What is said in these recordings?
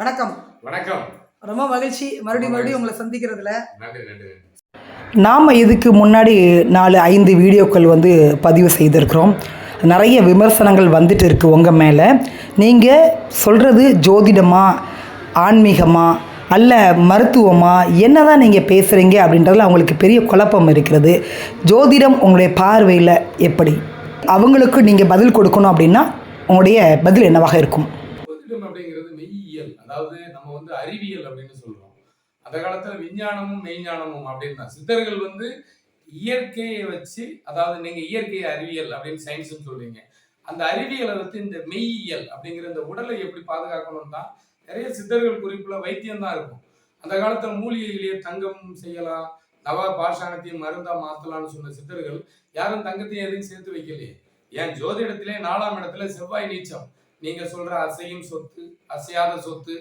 வணக்கம். வணக்கம். ரொம்ப மகிழ்ச்சி. மறுபடியும் மறுபடியும் உங்களை சந்திக்கிறதுல. நன்றி நாம் இதுக்கு முன்னாடி நாலு ஐந்து வீடியோக்கள் வந்து பதிவு செய்திருக்கிறோம். நிறைய விமர்சனங்கள் வந்துட்டு இருக்கு உங்கள் மேலே. நீங்கள் சொல்கிறது ஜோதிடமா ஆன்மீகமா அல்ல மருத்துவமா என்ன தான் நீங்கள் பேசுகிறீங்க அப்படின்றதுல அவங்களுக்கு பெரிய குழப்பம் இருக்கிறது. ஜோதிடம் உங்களுடைய பார்வையில் எப்படி? அவங்களுக்கு நீங்கள் பதில் கொடுக்கணும் அப்படின்னா உங்களுடைய பதில் என்னவாக இருக்கும்? அப்படிங்கிறது மெய்யியல் அதாவது நம்ம வந்து அறிவியல் அப்படின்னு சொல்றோம். அந்த காலத்துல விஞ்ஞானமும் மெய்ஞானமும் அப்படின்னா சித்தர்கள் வந்து இயற்கையை வச்சு அதாவது நீங்க இயற்கை அறிவியல் அப்படின்னு சயின்ஸ்னு சொல்றீங்க. அந்த அறிவியலை வந்து இந்த மெய்யியல் அப்படிங்கிற இந்த உடலை எப்படி பாதுகாக்கணும் தான் நிறைய சித்தர்கள் குறிப்புல வைத்தியம் தான் இருக்கும். அந்த காலத்துல மூலிகையிலேயே தங்கம் செய்யலாம் நவ பாஷாணத்தையும் மருந்தா மாத்தலாம்னு சொன்ன சித்தர்கள் யாரும் தங்கத்தையும் எதையும் சேர்த்து வைக்கலையே. ஏன்? ஜோதிடத்திலே நாலாம் இடத்துல செவ்வாய் நீச்சம். நீங்க சொல்ற அசையும் சொத்து அசையாத சொத்து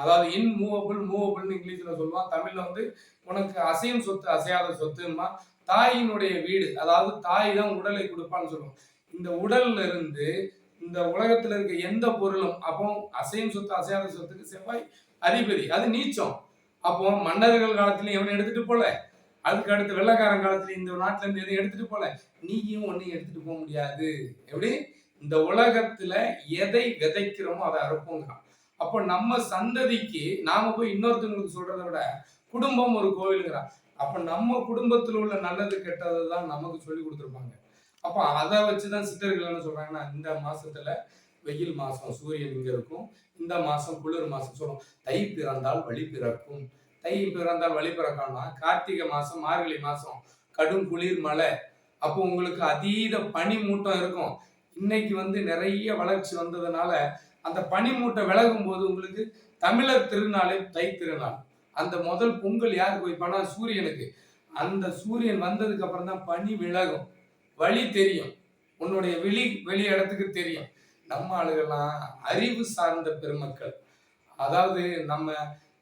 அதாவது இன் மூவபிள் மூவபிள்னு இங்கிலீஷ்ல சொல்லுவான் தமிழ்ல வந்து உனக்கு அசையும் சொத்து அசையாத சொத்துமா தாயினுடைய வீடு அதாவது தாய் தான் உடலை கொடுப்பான்னு சொல்லுவோம் இந்த உடல்ல இருந்து இந்த உலகத்துல இருக்க எந்த பொருளும் அப்போ அசையும் சொத்து அசையாத சொத்துக்கு செவ்வாய் அதிபதி அது நீச்சம். அப்போ மன்னர்கள் காலத்துல எவனை எடுத்துட்டு போல. அதுக்கு அடுத்து வெள்ளக்காரன் காலத்துல இந்த நாட்டுல இருந்து எதையும் எடுத்துட்டு போல. நீயும் ஒன்னையும் எடுத்துட்டு போக முடியாது. எப்படி? இந்த உலகத்துல எதை விதைக்கிறோமோ அதை அறுப்போங்கிறான். அப்போ நம்ம சந்ததிக்கு நாம போய் இன்னொருத்தவங்களுக்கு சொல்றதை விட குடும்பம் ஒரு கோவிலுங்கிறான். அப்ப நம்ம குடும்பத்தில் உள்ள நல்லது கெட்டது தான் நமக்கு சொல்லி கொடுத்துருப்பாங்க. அப்ப அதை வச்சுதான் சித்தர்கள் என்ன சொல்றாங்கன்னா இந்த மாசத்துல வெயில் மாசம் சூரியன் இங்க இருக்கும். இந்த மாசம் குளிர் மாசம் சொல்லும். தை பிறந்தால் வழி பிறக்கும். தை பிறந்தால் வழி பிறக்கணும்னா கார்த்திகை மாசம் மார்கழி மாசம் கடும் குளிர் மழை. அப்போ உங்களுக்கு அதீத பனி மூட்டம் இருக்கும். இன்னைக்கு வந்து நிறைய வளர்ச்சி வந்ததுனால அந்த பனி மூட்டை விலகும் போது உங்களுக்கு தமிழர் திருநாளே தை திருநாள். அந்த முதல் பொங்கல் யாருக்கு வைப்பானா சூரியனுக்கு. அந்த சூரியன் வந்ததுக்கு அப்புறம் தான் பனி விலகும். வழி தெரியும். உன்னுடைய வெளி வெளி இடத்துக்கு தெரியும். நம்ம ஆளுகள்லாம் அறிவு சார்ந்த பெருமக்கள். அதாவது நம்ம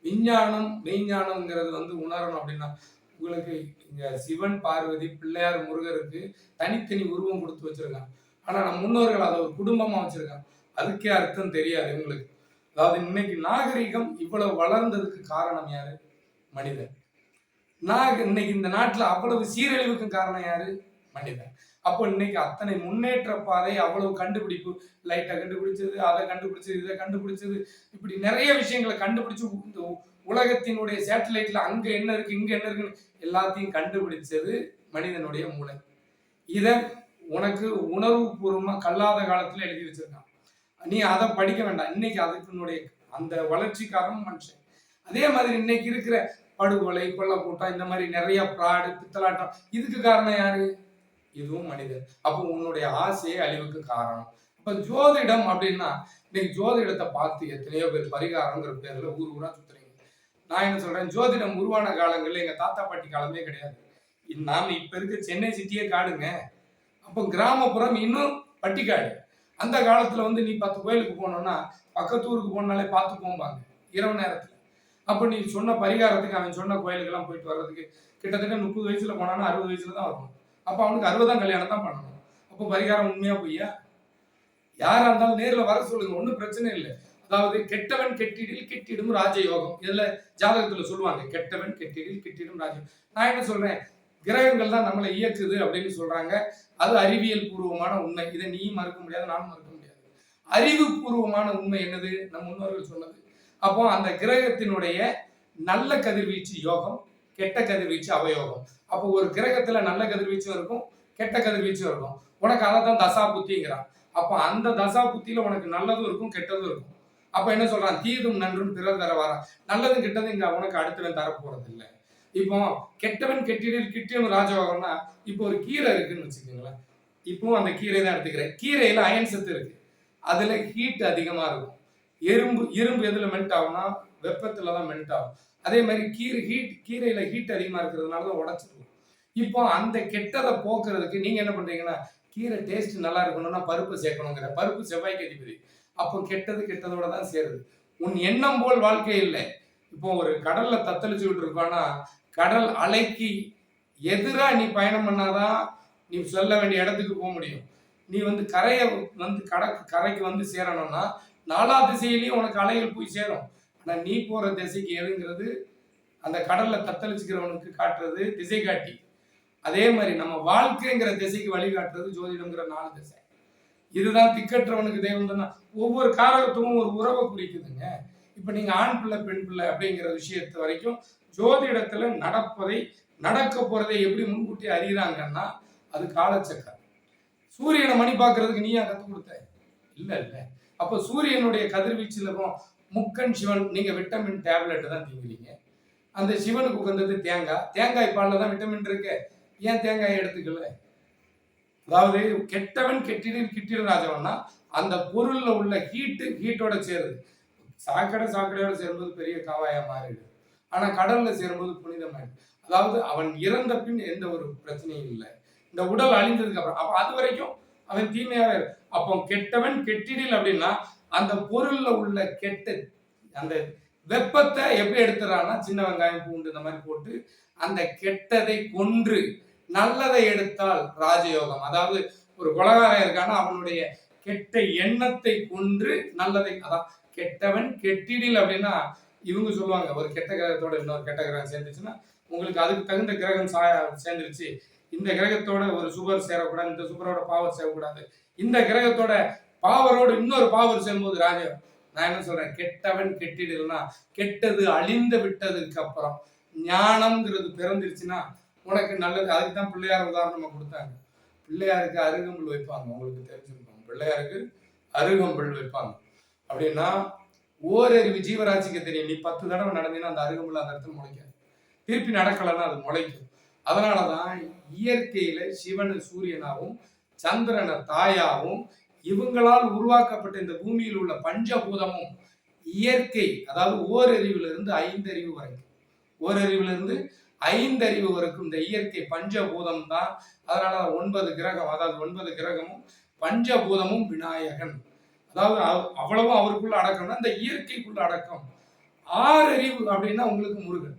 விஞ்ஞானம் மெய்ஞானம்ங்கிறது வந்து உணரணும் அப்படின்னா உங்களுக்கு இங்க சிவன் பார்வதி பிள்ளையார் முருகருக்கு தனித்தனி உருவம் கொடுத்து வச்சிருக்காங்க. ஆனால் நம்ம முன்னோர்கள் அதை ஒரு குடும்பமாக வச்சுருக்காங்க. அதுக்கே அர்த்தம் தெரியாது இவங்களுக்கு. அதாவது இன்னைக்கு நாகரிகம் இவ்வளவு வளர்ந்ததுக்கு காரணம் யாரு? மனிதன். நாக இன்னைக்கு இந்த நாட்டில் அவ்வளவு சீரழிவுக்கும் காரணம் யாரு? மனிதன். அப்போ இன்னைக்கு அத்தனை முன்னேற்ற பாதை அவ்வளவு கண்டுபிடிப்பு லைட்டை கண்டுபிடிச்சது அதை கண்டுபிடிச்சது இதை கண்டுபிடிச்சது இப்படி நிறைய விஷயங்களை கண்டுபிடிச்சு உலகத்தினுடைய சேட்டலைட்ல அங்க என்ன இருக்கு இங்க என்ன இருக்குன்னு எல்லாத்தையும் கண்டுபிடிச்சது மனிதனுடைய மூளை. இதை உனக்கு உணர்வு பூர்வமாக கல்லாத காலத்தில் எழுதி வச்சிருக்கான் நீ அதை படிக்க வேண்டாம். இன்னைக்கு அதுக்குன்னுடைய அந்த வளர்ச்சிக்காரன் மனுஷன். அதே மாதிரி இன்னைக்கு இருக்கிற படுகொலை கொல்லக்கூட்டம் இந்த மாதிரி நிறைய பிராடு பித்தலாட்டம் இதுக்கு காரணம் யாரு? இதுவும் மனிதன். அப்போ உன்னுடைய ஆசையே அழிவுக்கு காரணம். இப்போ ஜோதிடம் அப்படின்னா இன்னைக்கு ஜோதிடத்தை பார்த்து எத்தனையோ பேர் பரிகாரங்கிற பேர்ல ஊர் ஊரா சுத்துறீங்க. நான் என்ன சொல்றேன்? ஜோதிடம் உருவான காலங்கள்ல எங்க தாத்தா பாட்டி காலமே கிடையாது. நாம் நாம இப்ப இருக்க சென்னை சிட்டியே காடுங்க. அப்போ கிராமப்புறம் இன்னும் பட்டிக்காடு. அந்த காலத்தில் வந்து நீ பத்து கோயிலுக்கு போனோன்னா பக்கத்து ஊருக்கு போனாலே பார்த்து போம்பாங்க இரவு நேரத்தில். அப்போ நீ சொன்ன பரிகாரத்துக்கு அவன் சொன்ன கோயிலுக்கெல்லாம் போயிட்டு வர்றதுக்கு கிட்டத்தட்ட முப்பது வயசுல போனானா அறுபது வயசுல தான் வரணும் அப்போ அவனுக்கு அறுபதாம் கல்யாணம் தான் பண்ணணும். அப்போ பரிகாரம் உண்மையா பொய்யா? யாரா இருந்தாலும் நேரில் வர சொல்லுங்க ஒன்றும் பிரச்சனை இல்லை. அதாவது கெட்டவன் கெட்டிடில் கெட்டிடும் ராஜயோகம். இதுல ஜாதகத்துல சொல்லுவாங்க கெட்டவன் கெட்டிடில் கெட்டிடும் ராஜயோகம். நான் என்ன சொல்றேன் கிரகங்கள் தான் நம்மளை இயக்குது அப்படின்னு சொல்றாங்க. அது அறிவியல் பூர்வமான உண்மை. இதை நீயும் மறுக்க முடியாது நானும் மறுக்க முடியாது. அறிவு பூர்வமான உண்மை என்னது? நம் முன்னோர்கள் சொன்னது. அப்போ அந்த கிரகத்தினுடைய நல்ல கதிர்வீச்சு யோகம் கெட்ட கதிர்வீச்சு அவயோகம். அப்போ ஒரு கிரகத்துல நல்ல கதிர்வீச்சும் இருக்கும் கெட்ட கதிர்வீச்சும் இருக்கும். உனக்கு அதை தான் தசா புத்திங்கிறான். அப்போ அந்த தசா புத்தியில உனக்கு நல்லதும் இருக்கும் கெட்டதும் இருக்கும். அப்ப என்ன சொல்றான்? தீதும் நன்றும் பிறர் தர வாரா நல்லதும் கெட்டதும் இங்க உனக்கு அடுத்தவன் தர போறது இல்லை இப்போ கெட்டவன் கெட்டிடில் கிட்டியும் ராஜயோகம்னா இப்போ ஒரு கீரை இருக்குன்னு வச்சுக்கோங்களேன். இப்போ அந்த கீரை தான் எடுத்துக்கிறேன். கீரையில அயன் சத்து இருக்கு. அதுல ஹீட் அதிகமா இருக்கும். எறும்பு இரும்பு எதுல மெல்ட் ஆகும்னா வெப்பத்துல தான் மெல்ட் ஆகும். அதே மாதிரி கீரை ஹீட் கீரையில ஹீட் அதிகமா இருக்கிறதுனால தான் உடச்சிருக்கும் இப்போ அந்த கெட்டதை போக்குறதுக்கு நீங்க என்ன பண்றீங்கன்னா கீரை டேஸ்ட் நல்லா இருக்கணும்னா பருப்பு சேர்க்கணுங்கிற பருப்பு செவ்வாய்க்கு அதிபதி. அப்போ கெட்டது கெட்டதோட தான் சேருது. உன் எண்ணம் போல் வாழ்க்கை இல்லை. இப்போ ஒரு கடல்ல தத்தளிச்சுக்கிட்டு இருக்கான்னா கடல் அலைக்கு எதிராக நீ பயணம் பண்ணாதான் நீ சொல்ல வேண்டிய இடத்துக்கு போக முடியும். நீ வந்து கரையை வந்து கடக்கு கரைக்கு வந்து சேரணும்னா நாலா திசையிலையும் உனக்கு அலைகள் போய் சேரும். ஆனால் நீ போகிற திசைக்கு எதுங்கிறது அந்த கடலில் தத்தளிச்சுக்கிறவனுக்கு காட்டுறது திசை காட்டி. அதே மாதிரி நம்ம வாழ்க்கைங்கிற திசைக்கு வழிகாட்டுறது ஜோதிடம்ங்கிற நாலு திசை. இதுதான் திக்கற்றவனுக்கு தெய்வம் தானே ஒவ்வொரு காரகத்துவமும் ஒரு உறவை குறிக்குதுங்க. இப்போ நீங்கள் ஆண் பிள்ளை பெண் பிள்ளை அப்படிங்கிற விஷயத்து வரைக்கும் ஜோதிடத்துல நடப்பதை நடக்க போறதை எப்படி முன்கூட்டி அறிகிறாங்கன்னா அது காலச்சக்கரம். சூரியனை மணி பார்க்கறதுக்கு நீயா கத்து கொடுத்த? இல்ல இல்ல. அப்ப சூரியனுடைய கதிர்வீச்சில் முக்கன் சிவன் நீங்க விட்டமின் டேப்லெட் தான் தீங்குறீங்க. அந்த சிவனுக்கு உகந்தது தேங்காய். தேங்காய் பால்ல தான் விட்டமின் இருக்கு. ஏன் தேங்காய் எடுத்துக்கல? அதாவது கெட்டவன் கெட்டிடில் கிட்டில் ராஜவன்னா அந்த பொருள்ல உள்ள ஹீட்டு ஹீட்டோட சேருது. சாக்கடை சாக்கடையோட சேரும்போது பெரிய காவாயா மாறிடுது. ஆனா கடல்ல சேரும்போது புனிதமாயிடுது அதாவது அவன் இறந்த பின் எந்த ஒரு பிரச்சனையும் இல்லை. இந்த உடல் அழிந்ததுக்கு அப்புறம் அப்ப அது வரைக்கும் அவன் தீமையாக அப்போ கெட்டவன் கெட்டிடில் அப்படின்னா அந்த பொருள்ல உள்ள கெட்ட அந்த வெப்பத்தை எப்படி எடுத்துறான்னா சின்ன வெங்காயம் பூண்டு இந்த மாதிரி போட்டு அந்த கெட்டதை கொன்று நல்லதை எடுத்தால் ராஜயோகம். அதாவது ஒரு கொலகாரம் இருக்கான்னா அவனுடைய கெட்ட எண்ணத்தை கொன்று நல்லதை அதான் கெட்டவன் கெட்டிடில் அப்படின்னா இவங்க சொல்லுவாங்க ஒரு கெட்ட கிரகத்தோட இன்னொரு கெட்ட கிரகம் சேர்ந்துச்சுன்னா உங்களுக்கு அதுக்கு தகுந்த கிரகம் சா சேர்ந்துருச்சு. இந்த கிரகத்தோட ஒரு சுபர் சேரக்கூடாது இந்த சுபரோட பாவர் சேரக்கூடாது. இந்த கிரகத்தோட பாவரோட இன்னொரு பாவர் சேரும்போது ராஜயோகம் நான் என்ன சொல்றேன்? கெட்டவன் கெட்டிடுனா கெட்டது அழிந்து விட்டதுக்கு அப்புறம் ஞானம்ங்கிறது பிறந்துருச்சுன்னா உனக்கு நல்லது. அதுக்கு தான் பிள்ளையார் உதாரணமா கொடுத்தாங்க. பிள்ளையாருக்கு அருகம்புல் வைப்பாங்க உங்களுக்கு தெரிஞ்சிருக்கும். பிள்ளையாருக்கு அருகம்புல் வைப்பாங்க. அப்படின்னா ஓரறிவு ஜீவராசிக்கு தெரியும். நீ பத்து தடவை நடந்தீங்கன்னா அந்த அருகம்புல் அந்த இடத்துல முளைக்காது. திருப்பி நடக்கலைன்னா அது முளைக்கும். அதனாலதான் இயற்கையில சிவனை சூரியனாகவும் சந்திரனை தாயாகவும் இவங்களால் உருவாக்கப்பட்ட இந்த பூமியில் உள்ள பஞ்சபூதமும் இயற்கை அதாவது ஓரறிவுல இருந்து ஐந்தறிவு வரைக்கும். ஓரறிவுல இருந்து ஐந்தறிவு வரைக்கும் இந்த இயற்கை பஞ்சபூதம் தான் அதனால ஒன்பது கிரகம் அதாவது ஒன்பது கிரகமும் பஞ்சபூதமும் விநாயகன். அதாவது அவ்வளவு அவ்வளவும் அவருக்குள்ள அடக்கம்னா இந்த இயற்கைக்குள்ள அடக்கம். ஆறு அறிவு அப்படின்னா உங்களுக்கு முருகன்.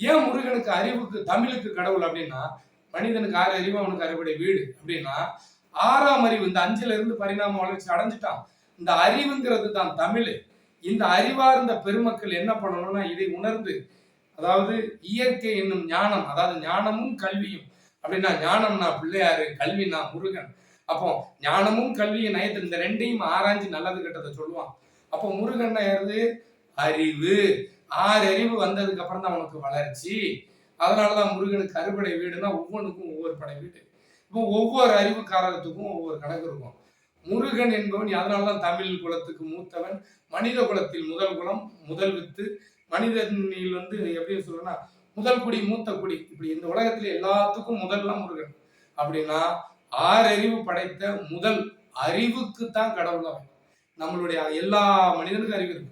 ஏன் முருகனுக்கு அறிவுக்கு தமிழுக்கு கடவுள் அப்படின்னா மனிதனுக்கு ஆறு அறிவு அவனுக்கு அறுபடை வீடு அப்படின்னா ஆறாம் அறிவு இந்த அஞ்சுல இருந்து பரிணாம வளர்ச்சி அடைஞ்சிட்டான். இந்த அறிவுங்கிறது தான் தமிழ். இந்த அறிவார்ந்த பெருமக்கள் என்ன பண்ணணும்னா இதை உணர்ந்து அதாவது இயற்கை என்னும் ஞானம் அதாவது ஞானமும் கல்வியும் அப்படின்னா ஞானம்னா பிள்ளையாரு கல்வினா முருகன். அப்போ ஞானமும் கல்வியும் நயத்தில் இந்த ரெண்டையும் ஆராய்ஞ்சு நல்லது கெட்டதை சொல்லுவான். அப்போ முருகன் யாருது அறிவு. ஆறு அறிவு வந்ததுக்கு அப்புறம் தான் அவனுக்கு வளர்ச்சி. அதனாலதான் முருகனுக்கு அறுபடை வீடுனா ஒவ்வொன்றுக்கும் ஒவ்வொரு படை வீடு. இப்போ ஒவ்வொரு அறிவு காரகத்துக்கும் ஒவ்வொரு கணக்கு இருக்கும். முருகன் என்பவன் அதனாலதான் தமிழ் குலத்துக்கு மூத்தவன். மனித குலத்தில் முதல் குலம் முதல் வித்து. மனிதனில் வந்து எப்படி சொல்லணும்னா முதல் குடி மூத்த குடி. இப்படி இந்த உலகத்துல எல்லாத்துக்கும் முதல்லாம் முருகன். அப்படின்னா ஆறறிவு படைத்த முதல் அறிவுக்கு தான் கடவுள் அவன் நம்மளுடைய எல்லா மனிதனுக்கும் அறிவு இருக்கு.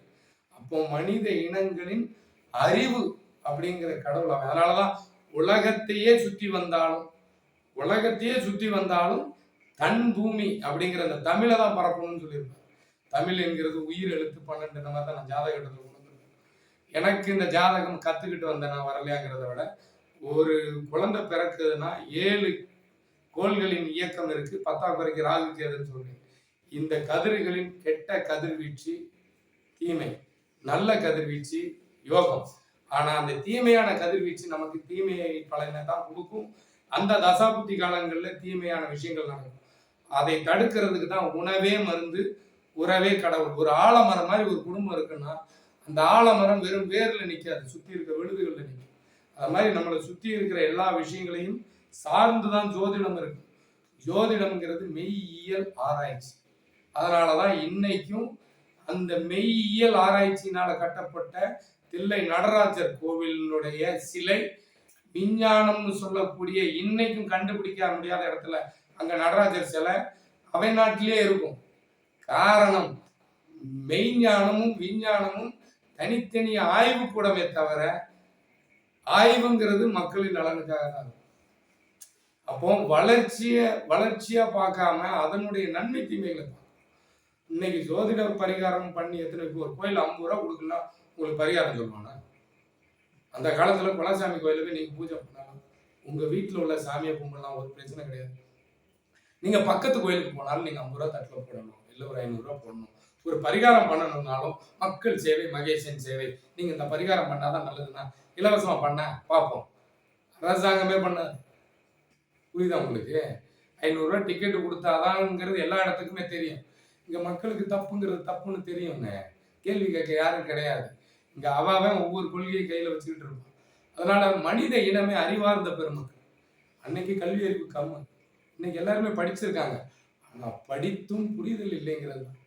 அப்போ மனித இனங்களின் அறிவு அப்படிங்கிற கடவுள் அவன் அதனாலதான் உலகத்தையே சுற்றி வந்தாலும் உலகத்தையே சுற்றி வந்தாலும் தன் பூமி அப்படிங்கிற அந்த தமிழை தான் பரப்பணும்னு சொல்லியிருப்பாங்க தமிழ் என்கிறது உயிர் எழுத்து பன்னெண்டு இந்த மாதிரி தான் நான் ஜாதகம் கொண்டு எனக்கு இந்த ஜாதகம் கத்துக்கிட்டு வந்தேன் நான் வரலையாங்கிறத விட ஒரு குழந்தை பிறக்குதுன்னா ஏழு கோள்களின் இயக்கம் இருக்கு. பத்தாம் குறைக்கு ராகு கேதுன்னு சொன்னேன். இந்த கதிர்களின் கெட்ட கதிர்வீச்சு தீமை. நல்ல கதிர்வீச்சு யோகம். ஆனா அந்த தீமையான கதிர்வீச்சு நமக்கு தீமையை பலனை தான் கொடுக்கும். அந்த தசாபுத்தி காலங்களில் தீமையான விஷயங்கள் நடக்கும். அதை தடுக்கிறதுக்கு தான் உணவே மருந்து உறவே கடவுள். ஒரு ஆலமரம் மாதிரி ஒரு குடும்பம் இருக்குன்னா அந்த ஆலமரம் வெறும் வேர்ல நிற்காது சுற்றி இருக்கிற விழுதுகளில் நிற்கும் அது மாதிரி நம்மளை சுற்றி இருக்கிற எல்லா விஷயங்களையும் சார்ந்துதான் ஜோதிடம் இருக்கு. ஜோதிடம்ங்கிறது மெய்யியல் ஆராய்ச்சி. அதனாலதான் இன்னைக்கும் அந்த மெய்யியல் ஆராய்ச்சியினால கட்டப்பட்ட தில்லை நடராஜர் கோவிலினுடைய சிலை விஞ்ஞானம்னு சொல்லக்கூடிய இன்னைக்கும் கண்டுபிடிக்க முடியாத இடத்துல அங்க நடராஜர் சிலை அவை நாட்டிலே இருக்கும். காரணம் மெய்ஞானமும் விஞ்ஞானமும் தனித்தனி ஆய்வு கூடமே தவிர ஆய்வுங்கிறது மக்களின் நலனுக்காக தான் அப்போ வளர்ச்சியை வளர்ச்சியா பார்க்காம அதனுடைய நன்மை தீமைகளை பார்க்கணும். இன்னைக்கு ஜோதிடர் பரிகாரம் பண்ணி எத்தனை ஒரு கோயில் ஐம்பது ரூபா கொடுக்கலாம் உங்களுக்கு பரிகாரம் சொல்லுவாங்க. அந்த காலத்துல குலசாமி கோயில போய் நீங்க பூஜை பண்ணாலும். உங்க வீட்டில் உள்ள சாமியை கும்பிடலாம் ஒரு பிரச்சனை கிடையாது. நீங்க பக்கத்து கோயிலுக்கு போனாலும் நீங்க ஐம்பது ரூபா தட்டில் போடணும் இல்லை ஒரு ஐநூறுரூவா போடணும். ஒரு பரிகாரம் பண்ணணும்னாலும் மக்கள் சேவை மகேஷன் சேவை. நீங்க இந்த பரிகாரம் பண்ணாதான் நல்லதுன்னா இலவசமா பண்ண பார்ப்போம். அரசாங்கமே பண்ணாது. புரியுதா உங்களுக்கு? ஐநூறுரூவா டிக்கெட்டு கொடுத்தாதாங்கிறது எல்லா இடத்துக்குமே தெரியும். இங்கே மக்களுக்கு தப்புங்கிறது தப்புன்னு தெரியுங்க. கேள்வி கேட்க யாரும் கிடையாது. இங்கே அவாவன் ஒவ்வொரு கொள்கையை கையில் வச்சுக்கிட்டு இருப்பான். அதனால் மனித இனமே அறிவார்ந்த பெருமக்கள். அன்னைக்கு கல்வி அறிவு கம்மி. இன்னைக்கு எல்லாருமே படிச்சிருக்காங்க. ஆனால் படித்தும் புரிதல் இல்லைங்கிறது தான்.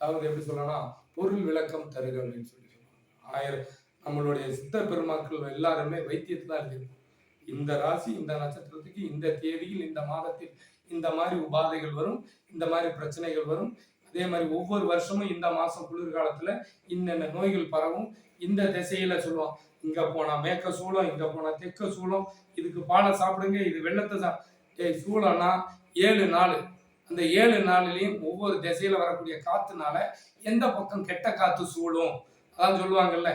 அதாவது எப்படி சொல்லலாம் பொருள் விளக்கம் தருக அப்படின்னு சொல்லி சொல்லுவாங்க. ஆயிரம் நம்மளுடைய சித்த பெருமக்கள் எல்லாருமே வைத்தியத்தை தான் எழுதியிருப்பாங்க இந்த ராசி இந்த நட்சத்திரத்துக்கு இந்த தேதியில் இந்த மாதத்தில் இந்த மாதிரி உபாதைகள் வரும் இந்த மாதிரி பிரச்சனைகள் வரும். அதே மாதிரி ஒவ்வொரு வருஷமும் இந்த மாசம் குளிர்காலத்துல இன்னென்ன நோய்கள் பரவும் இந்த திசையில சொல்லுவோம் இங்க போனா மேற்க சூளம் இங்க போனா தெற்க சூளம் இதுக்கு பாலை சாப்பிடுங்க இது வெள்ளத்தை சா ஏய் சூளம்னா ஏழு நாள். அந்த ஏழு நாளிலையும் ஒவ்வொரு திசையில வரக்கூடிய காத்துனால எந்த பக்கம் கெட்ட காத்து சூழும்? அதான் சொல்லுவாங்கல்ல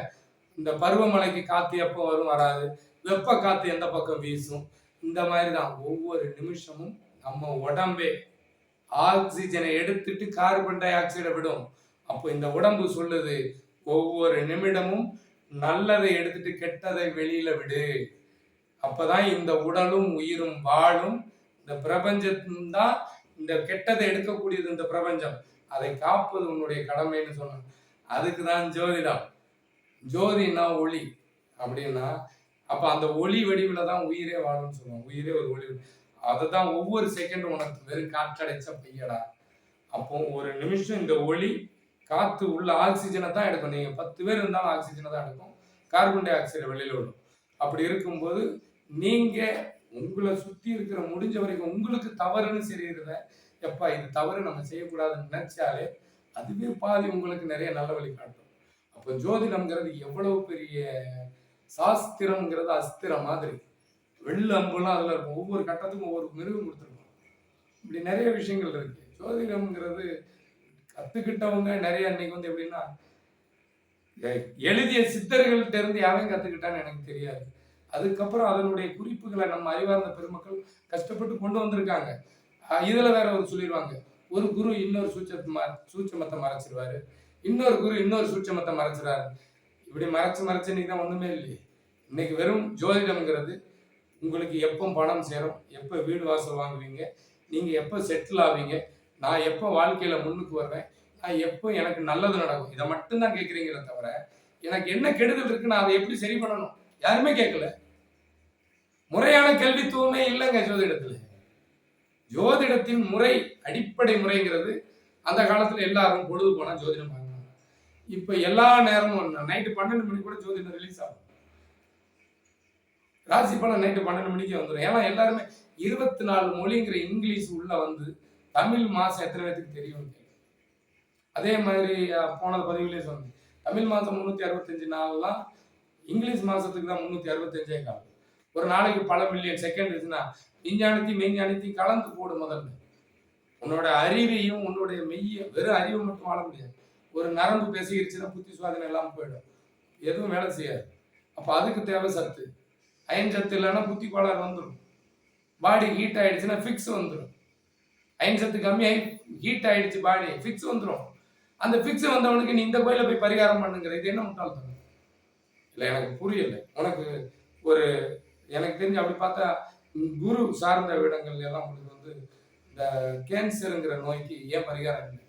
இந்த பருவமழைக்கு காத்து எப்போ வரும் வராது. வெப்ப காத்து எந்த பக்கம் வீசும்? இந்த மாதிரி தான் ஒவ்வொரு நிமிஷமும் நம்ம உடம்பே ஆக்சிஜனை எடுத்துட்டு கார்பன் டை ஆக்சைடை விடும். அப்போ இந்த உடம்பு சொல்லுது ஒவ்வொரு நிமிடமும் நல்லதை எடுத்துட்டு கெட்டதை வெளியில விடு. அப்பதான் இந்த உடலும் உயிரும் வாழும். இந்த பிரபஞ்சம் தான் இந்த கெட்டதை எடுக்கக்கூடியது இந்த பிரபஞ்சம். அதை காப்பது உன்னுடைய கடமைன்னு சொன்னாங்க. அதுக்கு தான் ஜோதிடம். ஜோதினா ஒளி அப்படின்னா அப்ப அந்த ஒளி வடிவில் தான் உயிரே வாழும்னு சொல்லுவாங்க. உயிரே ஒரு ஒளி அதை தான் ஒவ்வொரு செகண்டும் உனக்கு வெறும் காற்றடைச்ச பையடா அப்போ ஒரு நிமிஷம் இந்த ஒளி காத்து உள்ள ஆக்சிஜனை தான் எடுக்கும். நீங்க பத்து பேர் இருந்தாலும் ஆக்சிஜனை தான் எடுக்கும். கார்பன் டை ஆக்சைடை வெளியில விடும் அப்படி இருக்கும்போது நீங்க உங்களை சுத்தி இருக்கிற முடிஞ்ச வரைக்கும் உங்களுக்கு தவறுன்னு தெரியுறத எப்பா இது தவறு நம்ம செய்யக்கூடாதுன்னு நினைச்சாலே அதுவே பாதி உங்களுக்கு நிறைய நல்ல வழி காட்டும். அப்போ ஜோதிடம்ங்கிறது எவ்வளவு பெரிய சாஸ்திரம்ங்கிறது அஸ்திரம் மாதிரி. வெள்ள அம்புலாம் அதுல இருக்கும். ஒவ்வொரு கட்டத்துக்கும் ஒவ்வொரு மிருகம் கொடுத்துருக்கோம் இப்படி நிறைய விஷயங்கள் இருக்கு. ஜோதிடம்ங்கிறது கத்துக்கிட்டவங்க நிறைய இன்னைக்கு வந்து எப்படின்னா எழுதிய சித்தர்கள்ட்ட இருந்து யாரையும் கத்துக்கிட்டான்னு எனக்கு தெரியாது. அதுக்கப்புறம் அதனுடைய குறிப்புகளை நம்ம அறிவார்ந்த பெருமக்கள் கஷ்டப்பட்டு கொண்டு வந்திருக்காங்க. அஹ் இதுல வேற ஒரு சொல்லிடுவாங்க. ஒரு குரு இன்னொரு சூச்சத்தை ம சூட்சமத்தை மறைச்சிருவாரு. இன்னொரு குரு இன்னொரு சூட்சமத்தை மறைச்சிருவாரு. இப்படி மறைச்சு மறைச்சு இன்னைக்கு தான் ஒன்றுமே இல்லையே. இன்னைக்கு வெறும் ஜோதிடம்ங்கிறது உங்களுக்கு எப்போ பணம் சேரும் எப்போ வீடு வாசல் வாங்குவீங்க நீங்கள் எப்போ செட்டில் ஆவீங்க நான் எப்போ வாழ்க்கையில் முன்னுக்கு வருவேன் நான் எப்போ எனக்கு நல்லது நடக்கும் இதை மட்டும்தான் கேட்குறீங்களே தவிர எனக்கு என்ன கெடுதல் இருக்கு நான் அதை எப்படி சரி பண்ணணும்? யாருமே கேட்கல. முறையான கல்வித்துவமே இல்லைங்க ஜோதிடத்தில். ஜோதிடத்தின் முறை அடிப்படை முறைங்கிறது அந்த காலத்தில் எல்லாரும் பொழுது போனால் ஜோதிடம் இப்போ எல்லா நேரமும் நைட்டு பன்னெண்டு மணிக்கு கூட ஜோதிடம் ரிலீஸ் ஆகும். ராசி பலன் நைட்டு பன்னெண்டு மணிக்கு வந்துடும் ஏன்னா எல்லாருமே இருபத்தி நாலு மொழிங்கிற இங்கிலீஷ் உள்ள வந்து தமிழ் மாசம் எத்தனை பேத்துக்கு தெரியும்? அதே மாதிரி போன பதிவுலேயே சொன்னேன். தமிழ் மாதம் முந்நூற்றி அறுபத்தஞ்சு நாள்லாம் இங்கிலீஷ் மாதத்துக்கு தான் முந்நூற்றி அறுபத்தஞ்சே காலம் ஒரு நாளைக்கு பல மில்லியன் செகண்ட் இருந்துச்சுன்னா விஞ்ஞானத்தையும் மெய்ஞானத்தையும் கலந்து போடு முதல்ல. உன்னோட அறிவையும் உன்னுடைய மெய்ய வெறும் அறிவை மட்டும் வாழ முடியாது. ஒரு நரம்பு பேசிக்கிடுச்சுன்னா புத்தி சுவாதனை எல்லாம் போயிடும். எதுவும் வேலை செய்யாது. அப்போ அதுக்கு தேவை சத்து. அயன் சத்து இல்லைன்னா புத்தி கோளாறு வந்துடும் பாடி ஹீட் ஆயிடுச்சுன்னா ஃபிக்ஸ் வந்துடும் அயன் சத்து கம்மியாகி ஹீட் ஆயிடுச்சு பாடி ஃபிக்ஸ் வந்துடும் அந்த ஃபிக்ஸ் வந்தவனுக்கு நீ இந்த கோயில போய் பரிகாரம் பண்ணுங்கிற இது என்ன முட்டாள்தனம்? இல்லை எனக்கு புரியலை. உனக்கு ஒரு எனக்கு தெரிஞ்சு அப்படி பார்த்தா குரு சார்ந்த இடங்கள் எல்லாம் உங்களுக்கு வந்து இந்த கேன்சருங்கிற நோய்க்கு ஏன் பரிகாரம் இல்லை?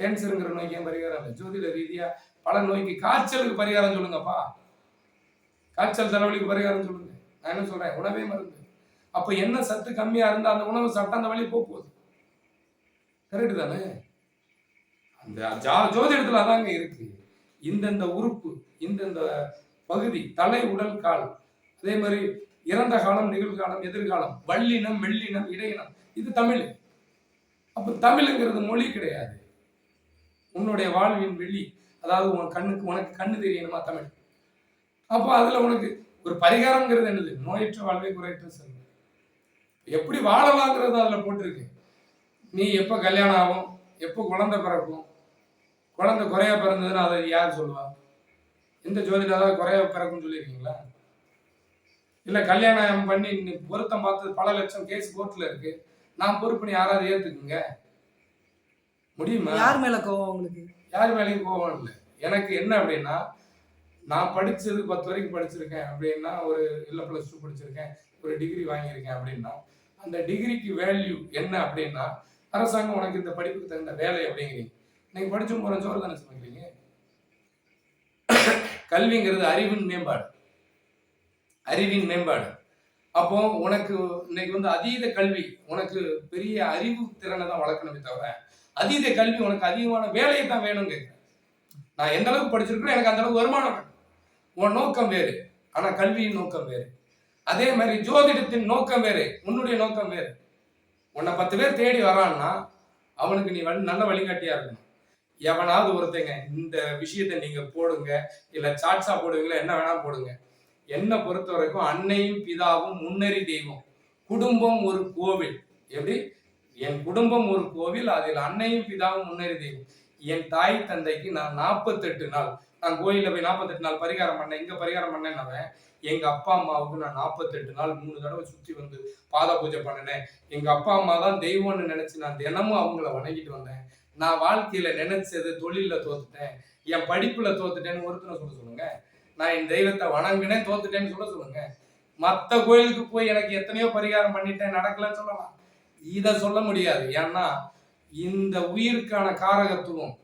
கேன்சருங்கிற நோய்க்கு ஏன் பரிகாரம் இல்லை? ஜோதிட ரீதியா பல நோய்க்கு காய்ச்சலுக்கு பரிகாரம் சொல்லுங்கப்பா. காய்ச்சல் தலைவலிக்கு பரிகாரம் சொல்லுங்க. நான் என்ன சொல்றேன்? உணவே மருந்து. அப்ப என்ன சத்து கம்மியா இருந்தா அந்த உணவு சாப்பிட்டா அந்த வழி போகுது. கரெக்டு தானே? அந்த ஜா- ஜோதிடத்துல அதாங்க இருக்கு. இந்தந்த உறுப்பு இந்தந்த பகுதி தலை உடல் கால். அதே மாதிரி இறந்த காலம் நிகழ்காலம் எதிர்காலம். வள்ளினம் மெல்லினம் இடையினம். இது தமிழ். அப்ப தமிழுங்கிறது மொழி கிடையாது. உன்னுடைய வாழ்வின் வெள்ளி. அதாவது உன் கண்ணுக்கு உனக்கு கண்ணு தெரியணுமா தமிழ்? அப்போ அதுல உனக்கு ஒரு பரிகாரம்ங்கிறது என்னது? நோயற்ற வாழ்வை குறையற்ற செல்வம். எப்படி வாழலாங்கிறது அதுல போட்டிருக்கு. நீ எப்போ கல்யாணம் ஆகும்? எப்போ குழந்தை பிறக்கும்? குழந்தை குறையா பிறந்ததுன்னு அதை யார் சொல்லுவா? எந்த ஜோதிடாவது குறையா பிறக்கும்னு சொல்லியிருக்கீங்களா? இல்லை கல்யாணம் பண்ணி பொருத்தம் பார்த்து பல லட்சம் கேஸ் கோர்ட்டில் இருக்கு. நான் பொறுப்புன்னு யாராவது ஏற்றுக்குங்க முடியுமா? யார் மேல கோவம் உங்களுக்கு? யார் மேலேயும் கோவம் இல்லை. எனக்கு என்ன அப்படின்னா நான் படிச்சது பத்து வரைக்கும் படிச்சிருக்கேன் அப்படின்னா ஒரு இல்லை ப்ளஸ் டூ படிச்சிருக்கேன் ஒரு டிகிரி வாங்கியிருக்கேன் அப்படின்னா அந்த டிகிரிக்கு வேல்யூ என்ன அப்படின்னா அரசாங்கம் உனக்கு இந்த படிப்புக்கு தகுந்த வேலை அப்படிங்கிறீங்க. நீங்கள் படிச்சும் போகிற சோறு தானே சமைக்கிறீங்க? கல்விங்கிறது அறிவின் மேம்பாடு. அறிவின் மேம்பாடு. அப்போ உனக்கு இன்னைக்கு வந்து அதீத கல்வி உனக்கு பெரிய அறிவு திறனை தான் வளர்க்கணுமே தவிர அதீத கல்வி உனக்கு அதிகமான வேலையை தான் வேணும் கேட்குறேன் நான் எந்த அளவுக்கு படிச்சிருக்கேன் எனக்கு அந்த அளவுக்கு வருமானம் வேணும் உன் நோக்கம் வேறு. ஆனா கல்வியின் நோக்கம் வேறு. அதே மாதிரி ஜோதிடத்தின் நோக்கம் வேறு. உன்னுடைய நோக்கம் வேறு. உன்னை பத்து பேர் தேடி வரான்னா அவனுக்கு நீ நல்ல வழிகாட்டியா இருக்கணும். எவனாவது ஒருத்தங்க இந்த விஷயத்தை நீங்க போடுங்க இல்ல சாட்ஸா போடுவீங்களா என்ன வேணா போடுங்க. என்னை பொறுத்த வரைக்கும் அன்னையும் பிதாவும் முன்னறி தெய்வம். குடும்பம் ஒரு கோவில். எப்படி? என் குடும்பம் ஒரு கோவில் அதில் அன்னையும் பிதாவும் முன்னேறி தெய்வம் என் தாய் தந்தைக்கு நான் நாற்பத்தெட்டு நாள் நான் கோயிலில் போய் நாற்பத்தெட்டு நாள் பரிகாரம் பண்ணேன். இங்கே பரிகாரம் பண்ணேன்னவன்? எங்கள் அப்பா அம்மாவுக்கு நான் நாற்பத்தெட்டு நாள் மூணு தடவை சுற்றி வந்து பாத பூஜை பண்ணினேன். எங்கள் அப்பா அம்மா தான் தெய்வம்னு நினச்சி நான் தினமும் அவங்கள வணங்கிட்டு வந்தேன். நான் வாழ்க்கையில் நினைச்சது தொழிலில் தோத்துட்டேன். என் படிப்பில் தோத்துட்டேன்னு ஒருத்தனை சொல்ல சொல்லுங்க. நான் என் தெய்வத்தை வணங்கினேன் தோத்துட்டேன்னு சொல்ல சொல்லுங்க. மற்ற கோயிலுக்கு போய் எனக்கு எத்தனையோ பரிகாரம் பண்ணிட்டேன் நடக்கலன்னு சொல்லலாம். இதை சொல்ல முடியாது. ஏன்னா இந்த உயிருக்கான காரகத்துவம்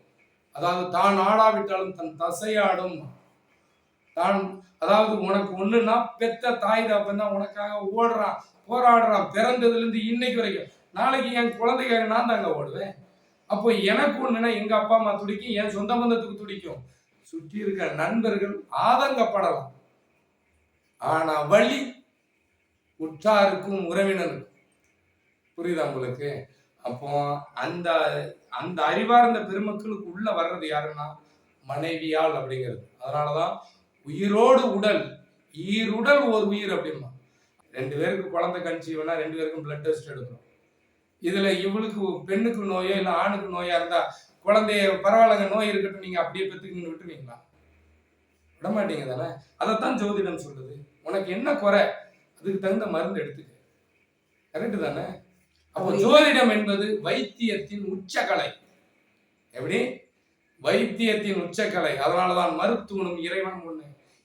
அதாவது தான் ஆடாவிட்டாலும் தன் தசையாடும் தான் அதாவது உனக்கு ஒண்ணுன்னா பெத்த தாய் தப்பன் தான் உனக்காக ஓடுறான் போராடுறான் பிறந்ததுல இருந்து இன்னைக்கு வரைக்கும். நாளைக்கு என் குழந்தைக்காக நான் தாங்க ஓடுவேன். அப்போ எனக்கு ஒண்ணுன்னா எங்க அப்பா அம்மா துடிக்கும் என் சொந்த பந்தத்துக்கு துடிக்கும். சுற்றி இருக்கிற நண்பர்கள் ஆதங்கப்படலாம். ஆனா வழி உற்றாருக்கும் உறவினருக்கும் புரியுதா உங்களுக்கு? அப்போ அந்த அந்த அறிவார்ந்த பெருமக்களுக்கு உள்ள வர்றது யாருன்னா மனைவியால் அப்படிங்கிறது. அதனாலதான் உயிரோடு உடல் ஈருடல் ஒரு உயிர் அப்படிமா ரெண்டு பேருக்கு குழந்தை கன்சீவனா ரெண்டு பேருக்கும் பிளட் டெஸ்ட் எடுக்கிறோம் இதுல இவளுக்கு பெண்ணுக்கு நோயோ இல்லை ஆணுக்கு நோயா இருந்தா குழந்தைய பரவாயில்லைங்க நோய் இருக்கட்டும் நீங்க அப்படியே பெற்றுக்குன்னு விட்டுருவீங்களா? விட மாட்டீங்க தானே? அதைத்தான் ஜோதிடம் சொல்லுது. உனக்கு என்ன குறை? அதுக்கு தகுந்த மருந்து எடுத்துக்க. கரெக்டு தானே? அப்போ ஜோதிடம் என்பது வைத்தியத்தின் உச்சக்கலை. எப்படி? வைத்தியத்தின் உச்சக்கலை. அதனாலதான் மருத்துவனும் இறைவன் ஒண்ணு.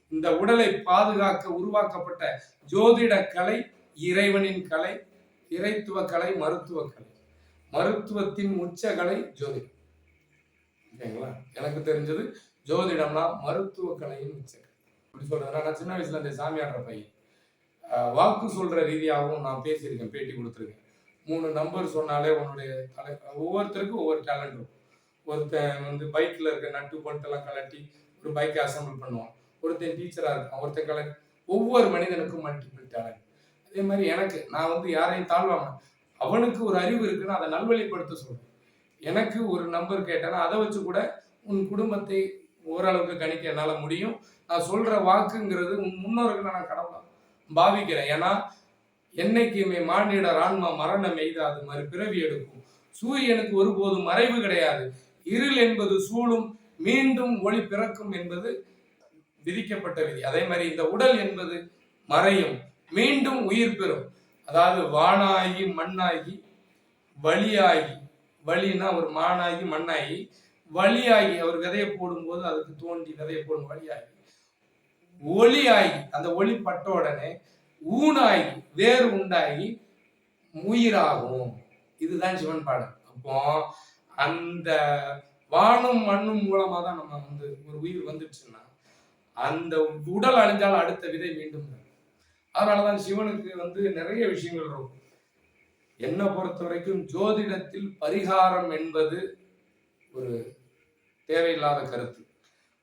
இந்த உடலை பாதுகாக்க உருவாக்கப்பட்ட ஜோதிட கலை இறைவனின் கலை இறைத்துவ கலை மருத்துவ கலை. மருத்துவத்தின் உச்சக்கலை ஜோதிடம். ஓகேங்களா? எனக்கு தெரிஞ்சது ஜோதிடம்னா மருத்துவ கலையின் உச்சக்கலை. இப்படி சொல்றேன். நான் சின்ன வயசுல இந்த சாமியாடுற பையன். வாக்கு சொல்ற ரீதியாகவும் நான் பேசியிருக்கேன் பேட்டி கொடுத்துருக்கேன். மூணு நம்பர் சொன்னாலே உன்னுடைய தலை ஒவ்வொருத்தருக்கும் ஒவ்வொரு டேலண்ட் இருக்கும். ஒருத்தன் வந்து பைக்கில் இருக்க நட்டு பொட்டெல்லாம் கலட்டி ஒரு பைக்கை அசம்பிள் பண்ணுவான். ஒருத்தன் டீச்சராக இருக்கான் ஒருத்தன் கலெக்ட் ஒவ்வொரு மனிதனுக்கும் மல்டிபிள் டேலண்ட் அதே மாதிரி எனக்கு நான் வந்து யாரையும் தாழ்வாங்க அவனுக்கு ஒரு அறிவு இருக்குன்னு அதை நல்வழிப்படுத்த சொல்றேன். எனக்கு ஒரு நம்பர் கேட்டேன்னா அதை வச்சு கூட உன் குடும்பத்தை ஓரளவுக்கு கணிக்க என்னால் முடியும். நான் சொல்ற வாக்குங்கிறது உன் முன்னோர்களை நான் கடவுளா பாவிக்கிறேன். ஏன்னா என்னைக்குமே மானிடர் ஆன்மா மரணம் எய்தாது மறு பிறவி எடுக்கும். சூரியனுக்கு ஒருபோதும் மறைவு கிடையாது. இருள் என்பது சூழும் மீண்டும் ஒளி பிறக்கும் என்பது விதிக்கப்பட்ட விதி. அதே மாதிரி இந்த உடல் என்பது மறையும் மீண்டும் உயிர் பெறும். அதாவது வானாகி மண்ணாகி வழியாகி. வழின்னா ஒரு மானாகி மண்ணாகி. வழியாகி அவர் விதையை போடும்போது அதுக்கு தோண்டி விதையை போடும் வழியாகி. ஒளியாகி அந்த ஒளி பட்ட உடனே ஊனாகி வேறு உண்டாகி உயிராகும். இதுதான் சிவன் பாடல். அப்போ அந்த வானும் மண்ணும் மூலமா தான் நம்ம வந்து ஒரு உயிர் வந்துடுச்சுன்னா அந்த உடல் அழிஞ்சால் அடுத்த விதை மீண்டும் அதனாலதான் சிவனுக்கு வந்து நிறைய விஷயங்கள் இருக்கும். என்னை பொறுத்த வரைக்கும் ஜோதிடத்தில் பரிகாரம் என்பது ஒரு தேவையில்லாத கருத்து.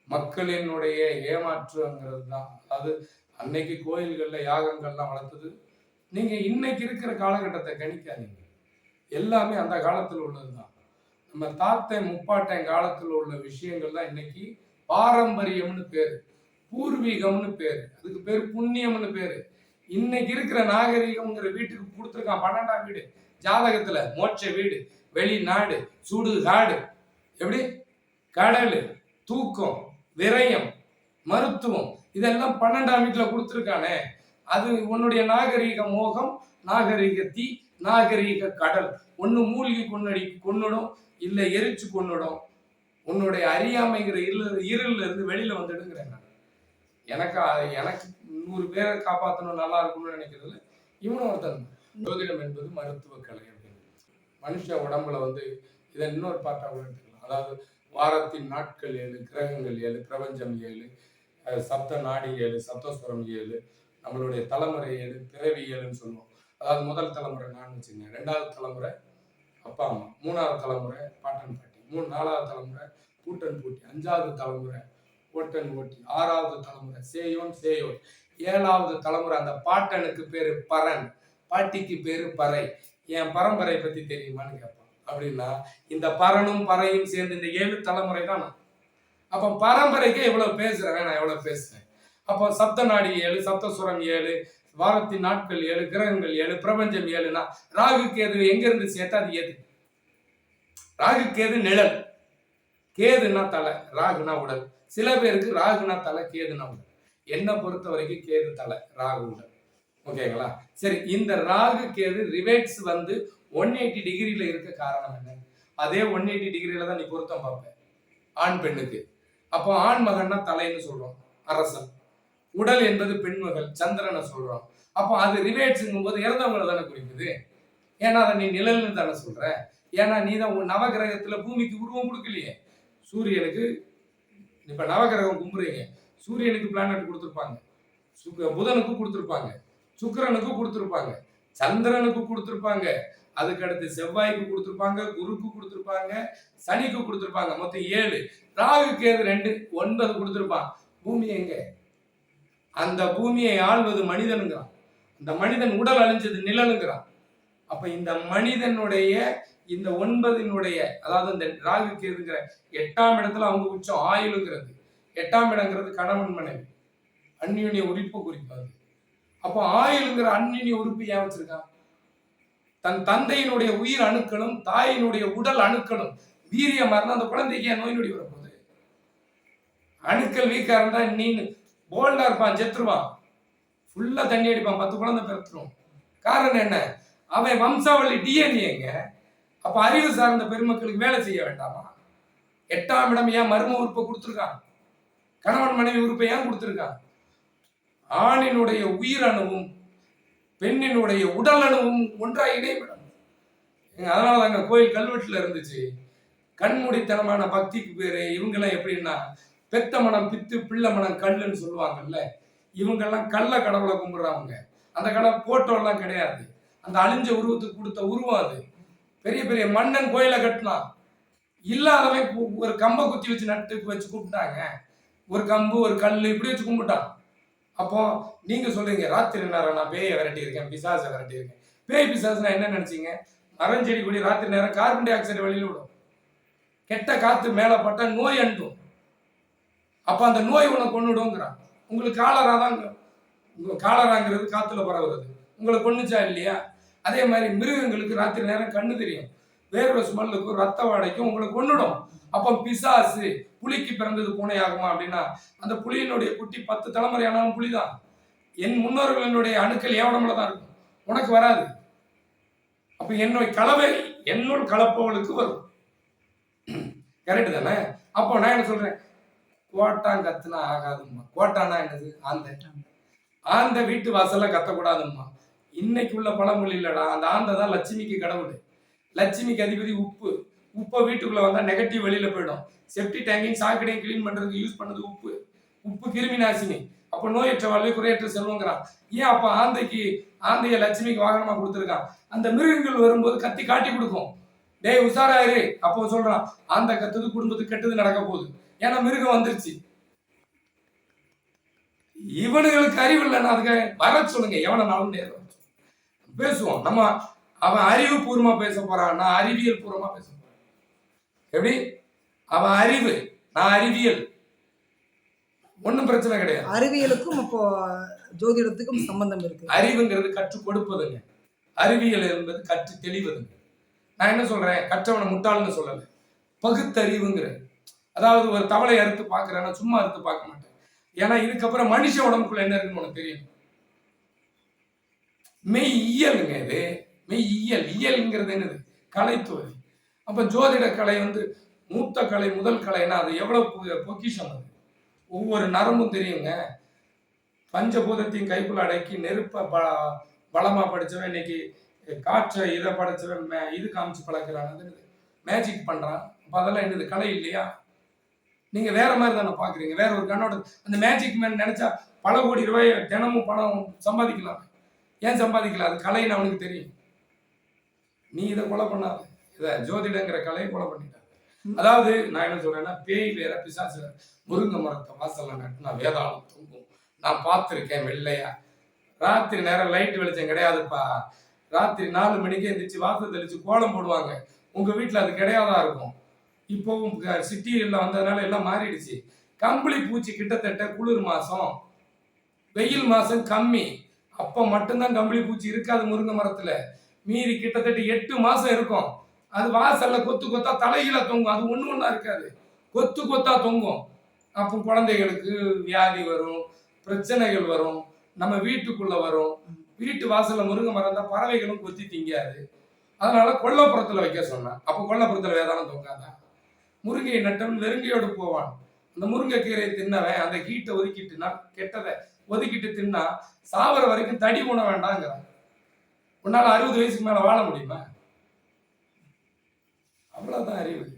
மக்களினுடைய ஏமாற்றுங்கிறது தான். அது அன்னைக்கு கோயில்கள்ல யாகங்கள்லாம் வளர்த்தது. நீங்க இன்னைக்கு இருக்கிற காலகட்டத்தை கணிக்காதீங்க. எல்லாமே அந்த காலத்தில் உள்ளதுதான். நம்ம தாத்தன் முப்பாட்டன் காலத்தில் உள்ள விஷயங்கள் தான் இன்னைக்கு பாரம்பரியம்னு பேரு. பூர்வீகம்னு பேரு. அதுக்கு பேர் புண்ணியம்னு பேரு. இன்னைக்கு இருக்கிற நாகரிகம்ங்கிற வீட்டுக்கு கொடுத்துருக்கான் பன்னெண்டாம் வீடு. ஜாதகத்துல மோட்ச வீடு வெளிநாடு சுடு காடு எப்படி? கடல் தூக்கம் விரயம் மருத்துவம் இதெல்லாம் பன்னெண்டாம் வீட்டில் கொடுத்துருக்கானே. அது உன்னுடைய நாகரீக மோகம் நாகரீக தீ நாகரீக கடல். ஒண்ணு மூழ்கி கொன்னடி கொன்னுடும் இல்லை எரிச்சு கொன்னுடும். உன்னுடைய அறியாமைங்கிற இருள் இருள்ல இருந்து வெளியில் வந்துடுங்கிறேன் நான். எனக்கு எனக்கு நூறு பேரை காப்பாற்றணும் நல்லா இருக்கும்னு நினைக்கிறதுல இவனும் ஒருத்தன். ஜோதிடம் என்பது மருத்துவ கலை அப்படின்னு. மனுஷ உடம்புல வந்து இதை இன்னொரு பார்ட்டா கூட எடுத்துக்கலாம். அதாவது வாரத்தின் நாட்கள் ஏழு கிரகங்கள் ஏழு பிரபஞ்சம் ஏழு சப்த நாடி ஏழு சப்தஸ்வரம் ஏழு நம்மளுடைய தலைமுறை ஏழு பிறவி ஏழுன்னு சொல்லுவோம். அதாவது முதல் தலைமுறை நான் வச்சுக்கங்க. ரெண்டாவது தலைமுறை அப்பா அம்மா. மூணாவது தலைமுறை பாட்டன் பாட்டி. மூணு நாலாவது தலைமுறை பூட்டன் பூட்டி. அஞ்சாவது தலைமுறை ஓட்டன் ஓட்டி. ஆறாவது தலைமுறை சேயோன் சேயோன். ஏழாவது தலைமுறை அந்த பாட்டனுக்கு பேரு பரன். பாட்டிக்கு பேரு பறை. என் பரம்பரை பத்தி தெரியுமான்னு கேட்பான். அப்படின்னா இந்த பரனும் பறையும் சேர்ந்து இந்த ஏழு தலைமுறை தான் நான் அப்போ பரம்பரைக்கு எவ்வளவு பேசுறேன் நான் எவ்வளவு பேசுறேன். அப்போ சப்த நாடி ஏழு சப்தசுரம் ஏழு வாரத்தின் நாட்கள் ஏழு கிரகங்கள் ஏழு பிரபஞ்சம் ஏழுனா ராகு கேது எங்க இருந்து சேர்த்தா அது எது ராகு கேது நிழல். கேதுன்னா தலை ராகுனா உடல். சில பேருக்கு ராகுனா தலை கேதுனா உடல். என்னை பொறுத்த வரைக்கும் கேது தலை ராகு உடல். ஓகேங்களா? சரி இந்த ராகு கேது ரிவேட்ஸ் வந்து ஒன் எயிட்டி டிகிரியில இருக்க காரணம் என்ன? அதே ஒன் எயிட்டி டிகிரியில தான் நீ பொருத்தம் பார்ப்பேன் ஆண் பெண்ணுக்கு. அப்போ ஆண் மகன்னா தலைன்னு சொல்றோம் அரசன். உடல் என்பது பெண்மகள் சந்திரனை சொல்றோம். அப்போ அது ரிவேட்ஸுங்கும் போது இறந்தவங்களை தானே குறிக்குது? ஏன்னா அதை நீ நிழல்னு தானே சொல்ற. ஏன்னா நீ தான் உன் நவகிரகத்துல பூமிக்கு உருவம் கொடுக்கலையே. சூரியனுக்கு இப்ப நவகிரகம் கும்புறீங்க. சூரியனுக்கு பிளானட் கொடுத்துருப்பாங்க. புதனுக்கு கொடுத்துருப்பாங்க. சுக்கரனுக்கு கொடுத்துருப்பாங்க. சந்திரனுக்கு கொடுத்துருப்பாங்க. அதுக்கு அடுத்து செவ்வாய்க்கு கொடுத்துருப்பாங்க குருக்கு கொடுத்துருப்பாங்க சனிக்கு கொடுத்துருப்பாங்க மொத்தம் ஏழு. ராகு கேது ரெண்டு? ஒன்பது கொடுத்துருப்பான் பூமி எங்க? அந்த பூமியை ஆள்வது மனிதனுங்கிறான். இந்த மனிதன் உடல் அழிஞ்சது நிழலுங்கிறான். அப்ப இந்த மனிதனுடைய இந்த ஒன்பதினுடைய அதாவது இந்த ராகு கேதுங்கிற எட்டாம் இடத்துல அவங்க உச்சம் ஆயுளுங்கிறது. எட்டாம் இடங்கிறது கணவன் மனைவி. அந்யுனிய உறுப்பு குறிப்பாது அப்போ ஆயுளுங்கிற அந்யுனிய உறுப்பு ஏன் வச்சிருக்கான்? தன் தந்தையினுடைய உயிர் அணுக்களும் தாயினுடைய உடல் அணுக்களும் வீரியமா இருந்தா அந்த குழந்தைக்கு ஏன் நோய் நொடி வரப்போகுது? அணுக்கள் வீக்கா இருந்தா நீ போல்டா இருப்பான் செத்துருவான். ஃபுல்லா தண்ணி அடிப்பான் பத்து குழந்தை பிறத்துரும். காரணம் என்ன? அவன் வம்சாவளி டிஎன்ஏங்க அப்ப அறிவு சார்ந்த பெருமக்களுக்கு வேலை செய்ய வேண்டாமா? எட்டாம் இடம் ஏன் மர்ம உறுப்பை கொடுத்துருக்கான்? கணவன் மனைவி உறுப்பை ஏன் கொடுத்துருக்கான்? ஆணினுடைய உயிரணுவும் பெண்ணினுடைய உடல் அணுவும் ஒன்றாக இணைவிடும் அதனால தாங்க கோயில் கல்வெட்டில் இருந்துச்சு. கண்மூடித்தனமான பக்திக்கு பேரு. இவங்கெல்லாம் எப்படின்னா பெத்த மனம் பித்து பிள்ளை மனம் கல்லுன்னு சொல்லுவாங்கல்ல. இவங்கெல்லாம் கள்ள கடவுளை கும்பிடுறவங்க. அந்த கடவுள் போட்டோல்லாம் கிடையாது. அந்த அழிஞ்ச உருவத்துக்கு கொடுத்த உருவம் அது. பெரிய பெரிய மன்னன் கோயிலை கட்டினான். இல்லாதவன் ஒரு கம்பை குத்தி வச்சு நட்டு வச்சு கும்பிட்டாங்க ஒரு கம்பு ஒரு கல் இப்படி வச்சு கும்பிட்டான். அப்போ நீங்க சொல்றீங்க ராத்திரி நேரம் நான் பேயை விரட்டி இருக்கேன் பிசாசை விரட்டி இருக்கேன் பேய் பிசாசுனா என்ன நினைச்சீங்க? மரம் செடி கொடி ராத்திரி நேரம் கார்பன் டை ஆக்சைடு வெளியில் விடும். கெட்ட காத்து மேலே பட்டா நோய் அண்டும் அப்ப அந்த நோய் உனக்கு கொண்டுடுங்கிறான் உங்களுக்கு காலரா தான் காலராங்கிறது காத்துல பரவுறது. உங்களை கொன்னுச்சா இல்லையா? அதே மாதிரி மிருகங்களுக்கு ராத்திரி நேரம் கண்ணு தெரியும். வேர்வை ஸ்மெல்லுக்கும் ரத்த வாடைக்கும் உங்களுக்கு கொண்டுடும் அப்போ பிசாசு புலிக்கு பிறந்தது பூனை ஆகுமா அப்படின்னா அந்த புலியினுடைய குட்டி பத்து தலைமுறை ஆனாலும் புலிதான். என் முன்னோர்களினுடைய அணுக்கள் என் உடம்புல தான் இருக்கும். உனக்கு வராது. அப்ப என்னுடைய கலவை என்னுள் கலப்பவளுக்கு வரும். கரெக்டு தானே? அப்போ நான் என்ன சொல்றேன்? கோட்டான் கத்துனா ஆகாதும்மா. கோட்டானா என்னது? ஆந்தை. ஆந்தை வீட்டு வாசல்ல கத்தக்கூடாதும்மா. இன்னைக்கு உள்ள பழமொழி இல்லடா. அந்த ஆந்தை தான் லட்சுமிக்கு கடவுள். லட்சுமிக்கு அதிபதி உப்பு உப்பை வீட்டுக்குள்ள வந்தா நெகட்டிவ் வெளியில போயிடும். செப்டி டேங்கையும் சாக்கடையும் க்ளீன் பண்றதுக்கு யூஸ் பண்ணது உப்பு. உப்பு கிருமி நாசினி. அப்போ நோயற்ற வாழ்வை குறையற்ற செல்வங்கிறான். ஏன் அப்ப ஆந்தைக்கு ஆந்தைய லட்சுமிக்கு வாகனமா கொடுத்துருக்கான்? அந்த மிருகங்கள் வரும்போது கத்தி காட்டி கொடுக்கும். டேய் உஷாராயிரு. அப்போ சொல்றான் ஆந்தை கத்துது குடும்பத்துக்கு கெட்டது நடக்க போகுது. ஏன்னா மிருகம் வந்துருச்சு. இவனுங்களுக்கு அறிவு இல்லைன்னா அதுக்கு வர சொல்லுங்க. எவனாலும் நேரம் பேசுவோம். நம்ம அவன் அறிவுபூர்வமா பேச போறான். நான் அறிவியல் பூர்வமா பேச போறேன். எப்படி? அவன் அறிவு நான் அறிவியல். ஒண்ணும் பிரச்சனை கிடையாது. அறிவியலுக்கும் இப்போ ஜோதிடத்துக்கும் சம்பந்தம் இருக்கு. அறிவுங்கிறது கற்றுக் கொடுப்பதுங்க. அறிவியல் என்பது கற்று தெளிவதுங்க. நான் என்ன சொல்றேன்? கற்றவனை முட்டாள்னு சொல்லல. பகுத்தறிவுங்கிறேன் அதாவது ஒரு தவளை அறுத்து பார்க்கறேன் நான் சும்மா அறுத்து பார்க்க மாட்டேன். ஏன்னா இதுக்கப்புறம் மனுஷ உடம்புக்குள்ள என்ன இருக்குன்னு உனக்கு தெரியும்? மெய் இயலுங்க இது. மெய் இயல் இயல்ங்கிறது என்னது? கலைத்துறை அப்ப ஜோதிட கலை வந்து மூத்த கலை முதல் கலைன்னா அது எவ்வளவு பொக்கிஷம் அது? ஒவ்வொரு நரம்பும் தெரியுங்க. பஞ்சபூதத்தையும் கைக்குள்ள அடக்கி நெருப்ப ப பலமா படிச்சவன் இன்னைக்கு காற்றை இதை படைச்சவன் மே- இது காமிச்சு பழக்கிறான். மேஜிக் பண்றான். அப்ப அதெல்லாம் என்னது? கலை இல்லையா? நீங்க வேற மாதிரி தானே பாக்குறீங்க. வேற ஒரு கண்ணோட அந்த மேஜிக் மேன் நினைச்சா பல கோடி ரூபாய் தினமும் பணம் சம்பாதிக்கலாம். ஏன் சம்பாதிக்கலாம் அது கலைன்னு அவனுக்கு தெரியும். நீ இதை கொலை பண்ணாத. இதை ஜோதிடங்கிற கலையை கொலை பண்ணிட்டாங்க. அதாவது நான் என்ன சொல்றேன்னா பேய் வேற பிசாசு முருங்க முருங்கை மரத்தை வாசல்ல நட்டுனா வேதாளம் தூங்கும். நான் பார்த்துருக்கேன் வெள்ளையா. ராத்திரி நேரம் லைட் வெளிச்சம் கிடையாதுப்பா. ராத்திரி நாலு மணிக்கு எந்திரிச்சு வாசல் தெளிச்சு கோலம் போடுவாங்க. உங்க வீட்டில் அது கிடையாதா இருக்கும்? இப்போவும் சிட்டியில் வந்ததுனால எல்லாம் மாறிடுச்சு. கம்பளி பூச்சி கிட்டத்தட்ட குளிர் மாசம். வெயில் மாசம் கம்மி. அப்போ மட்டும்தான் கம்பளி பூச்சி இருக்காது முருங்கை மரத்துல. மீறி கிட்டத்தட்ட எட்டு மாதம் இருக்கும். அது வாசல்ல கொத்து கொத்தா தலைகீழ தொங்கும். அது ஒன்று ஒன்றா இருக்காது. கொத்து கொத்தா தொங்கும். அப்போ குழந்தைகளுக்கு வியாதி வரும் பிரச்சனைகள் வரும் நம்ம வீட்டுக்குள்ளே வரும். வீட்டு வாசலில் முருங்கை மரம் தான் பறவைகளும் கொத்தி திங்காது. அதனால கொல்லப்புறத்தில் வைக்க சொன்னேன். அப்போ கொல்லப்புறத்தில் வேதாளம் தொங்காதான் முருங்கையை நட்டவன் நெருங்கையோடு போவான். அந்த முருங்கைக்கீரையை தின்னவன் அந்த கீட்டை ஒதுக்கிட்டுனா கெட்டதை ஒதுக்கிட்டு தின்னா சாவர வரைக்கும் தடி உண வேண்டாங்கிறான். உன்னால அறுபது வயசுக்கு மேல வாழ முடியுமா? அவ்வளவுதான் அறிவு.